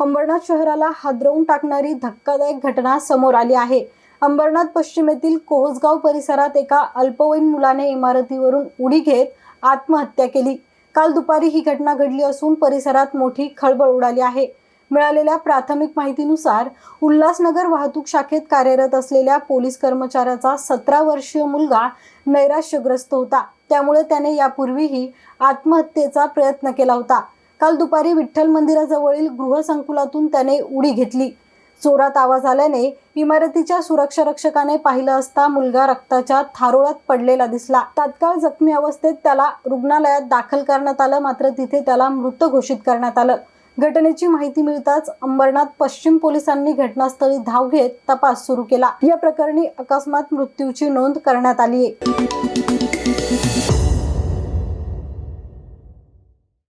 अंबरनाथ शहराला हादरवून टाकणारी धक्कादायक घटना समोर आली आहे. अंबरनाथ पश्चिमेतील कोहसगाव परिसरात एका अल्पवयीन मुलाने इमारतीवरून उडी घेत आत्महत्या केली. काल दुपारी ही घटना घडली असून परिसरात मोठी खळबळ उडाली आहे. मिळालेल्या प्राथमिक माहितीनुसार उल्हासनगर वाहतूक शाखेत कार्यरत असलेल्या पोलीस कर्मचाऱ्याचा सतरा वर्षीय मुलगा नैराश्यग्रस्त होता. त्यामुळे त्याने यापूर्वीही आत्महत्येचा प्रयत्न केला होता. काल दुपारी विठ्ठल मंदिराजवळील गृहसंकुलातून त्याने उडी घेतली. जोरात आवाज आल्याने इमारतीच्या सुरक्षा रक्षकाने पाहिलं असता मुलगा रक्ताच्या थारोळात पडलेला दिसला. तात्काळ जखमी अवस्थेत त्याला रुग्णालयात दाखल करण्यात आलं मात्र तिथे त्याला मृत घोषित करण्यात आलं. घटनेची माहिती मिळताच अंबरनाथ पश्चिम पोलिसांनी घटनास्थळी धाव घेत तपास सुरू केला. या प्रकरणी अकस्मात मृत्यूची नोंद करण्यात आली आहे